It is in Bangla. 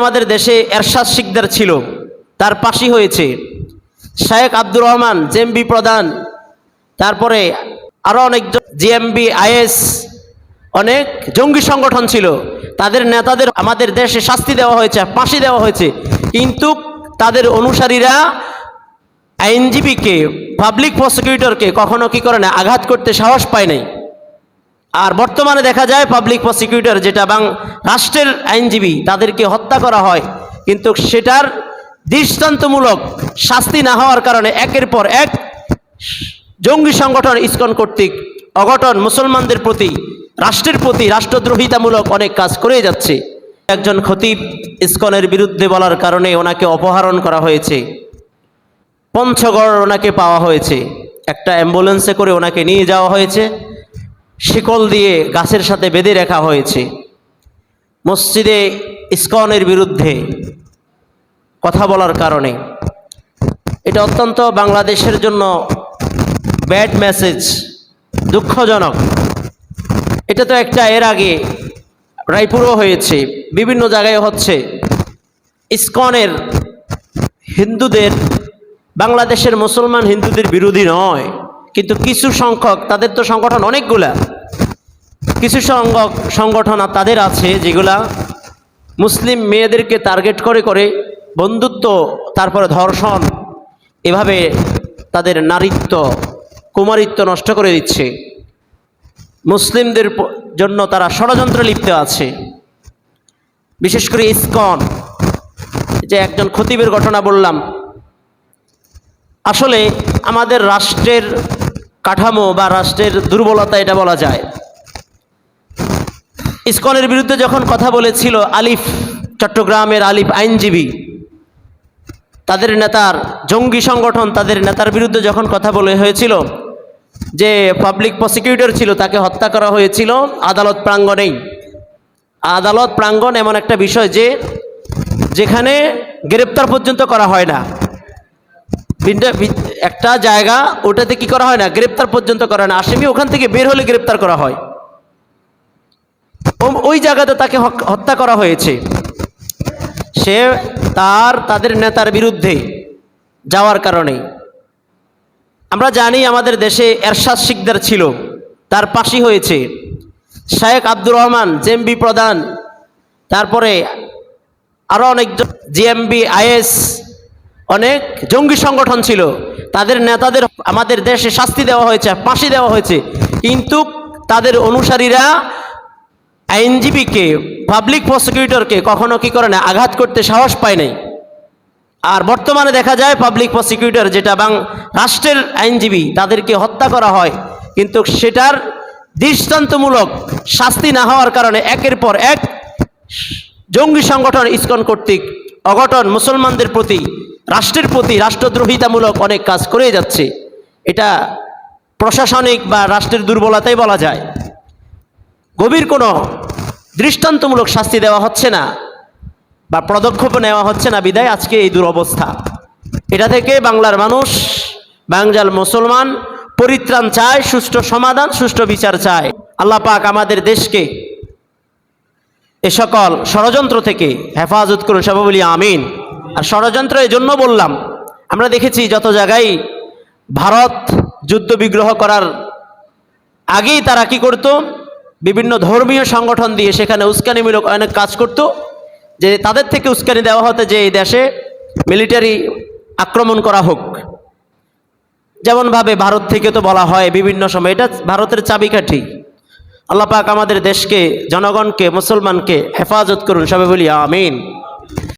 আমাদের দেশে এরশাদ শিকদার ছিল, তার পাশি হয়েছে। শায়েক আব্দুর রহমান, জেএমবি প্রধান, তারপরে আরও অনেকজন, জিএমবি, আইএস, অনেক জঙ্গি সংগঠন ছিল। তাদের নেতাদের আমাদের দেশে শাস্তি দেওয়া হয়েছে, ফাঁসি দেওয়া হয়েছে। কিন্তু তাদের অনুসারীরা আইনজীবীকে পাবলিক প্রসিকিউটরকে কখনো কি করে না, আঘাত করতে সাহস পায় নাই। আর বর্তমানে দেখা যায় পাবলিক প্রসিকিউটর যেটা বাং রাষ্ট্রের আইনজীবী তাদেরকে হত্যা করা হয়। কিন্তু সেটার দৃষ্টান্তমূলক শাস্তি না হওয়ার কারণে একের পর এক জঙ্গি সংগঠন ইসকন কর্তৃক অঘটন মুসলমানদের প্রতি, রাষ্ট্রের প্রতি রাষ্ট্রদ্রোহিতামূলক অনেক কাজ করে যাচ্ছে। একজন খতিব ইসকনের বিরুদ্ধে বলার কারণে ওনাকে অপহরণ করা হয়েছে। পঞ্চগড় ওনাকে পাওয়া হয়েছে। একটা অ্যাম্বুলেন্সে করে ওনাকে নিয়ে যাওয়া হয়েছে। শিকল দিয়ে গাছের সাথে বেঁধে রাখা হয়েছে। মসজিদে ইস্কনের বিরুদ্ধে কথা বলার কারণে। এটা অত্যন্ত বাংলাদেশের জন্য ব্যাড মেসেজ, দুঃখজনক। এটা তো একটা এর আগে রায়পুরও হয়েছে, বিভিন্ন জায়গায় হচ্ছে। ইস্কনের হিন্দুদের, বাংলাদেশের মুসলমান হিন্দুদের বিরোধী নয়, কিন্তু কিছু সংখ্যক, তাদের তো সংগঠন অনেকগুলা। কিছু সংগঠন তাদের আছে যেগুলা মুসলিম মেয়েদেরকে টার্গেট করে করে বন্ধুত্ব, তারপরে ধর্ষণ, এভাবে তাদের নারীত্ব, কুমারিত্ব নষ্ট করে দিচ্ছে। মুসলিমদের জন্য তারা ষড়যন্ত্র লিপ্ত আছে। বিশেষ করে ইসকন, যে একজন খতিবের ঘটনা বললাম। আসলে আমাদের রাষ্ট্রের কাঠামো বা রাষ্ট্রের দুর্বলতা এটা বলা যায়। ইসকনের বিরুদ্ধে যখন কথা বলেছিল আলিফ চট্টগ্রামের আলিফ আইনজীবী, তাদের নেতার, জঙ্গি সংগঠন তাদের নেতার বিরুদ্ধে যখন কথা বলে হয়েছিল, যে পাবলিক প্রসিকিউটর ছিল তাকে হত্যা করা হয়েছিল, আদালত প্রাঙ্গণেই। আদালত প্রাঙ্গণ এমন একটা বিষয় যে, যেখানে গ্রেপ্তার পর্যন্ত করা হয় না। একটা জায়গা ওটাতে কি করা হয় না? গ্রেপ্তার পর্যন্ত করা হয় না। আসামি ওখান থেকে বের হলে গ্রেপ্তার করা হয়। ওই জায়গাতে তাকে হত্যা করা হয়েছে। সে তার, তাদের নেতার বিরুদ্ধে যাওয়ার কারণে। আমরা জানি আমাদের দেশে এরশাদ শিকদার ছিল, তার পাশই হয়েছে শায়েক আব্দুর রহমান, জেএমবি প্রধান, তারপরে আরও অনেক জিএমবি, আইএস, অনেক জঙ্গি সংগঠন ছিল। তাদের নেতাদের, আমাদের দেশে শাস্তি দেওয়া হয়েছে, ফাঁসি দেওয়া হয়েছে। কিন্তু তাদের অনুসারীরা আইনজীবীকে পাবলিক প্রসিকিউটরকে কখনো কি করে না, আঘাত করতে সাহস পায় নাই। আর বর্তমানে দেখা যায় পাবলিক প্রসিকিউটর যেটা বাং রাষ্ট্রের আইনজীবী, তাদেরকে হত্যা করা হয়। কিন্তু সেটার দৃষ্টান্তমূলক শাস্তি না হওয়ার কারণে একের পর এক জঙ্গি সংগঠন ইসকন কর্তৃক অঘটন মুসলমানদের প্রতি, রাষ্ট্রের প্রতি রাষ্ট্রদ্রোহিতামূলক অনেক কাজ করে যাচ্ছে। এটা প্রশাসনিক বা রাষ্ট্রের দুর্বলতাই বলা যায়। গভীর কোনো দৃষ্টান্তমূলক শাস্তি দেওয়া হচ্ছে না বা পদক্ষেপ নেওয়া হচ্ছে না। বিদায়, আজকে এই দুরবস্থা। এটা থেকে বাংলার মানুষ, বাংলার মুসলমান পরিত্রাণ চায়, সুষ্ঠু সমাধান, সুষ্ঠু বিচার চায়। আল্লাহ পাক আমাদের দেশকে এ সকল ষড়যন্ত্র থেকে হেফাজত করুন, সবাই বলি আমিন। আর ষড়যন্ত্র এই জন্য বললাম, আমরা দেখেছি যত জায়গায় ভারত যুদ্ধ বিগ্রহ করার আগেই তারা কি করত? বিভিন্ন ধর্মীয় সংগঠন দিয়ে সেখানে উস্কানিমূলক অনেক কাজ করত, যে তাদের থেকে উস্কানি দেওয়া হতো যে এই দেশে মিলিটারি আক্রমণ করা হোক। যেমনভাবে ভারত থেকে তো বলা হয় বিভিন্ন সময়, এটা ভারতের চাবিকাঠি। আল্লাপাক আমাদের দেশকে, জনগণকে, মুসলমানকে হেফাজত করুন সবে বলি আমিন।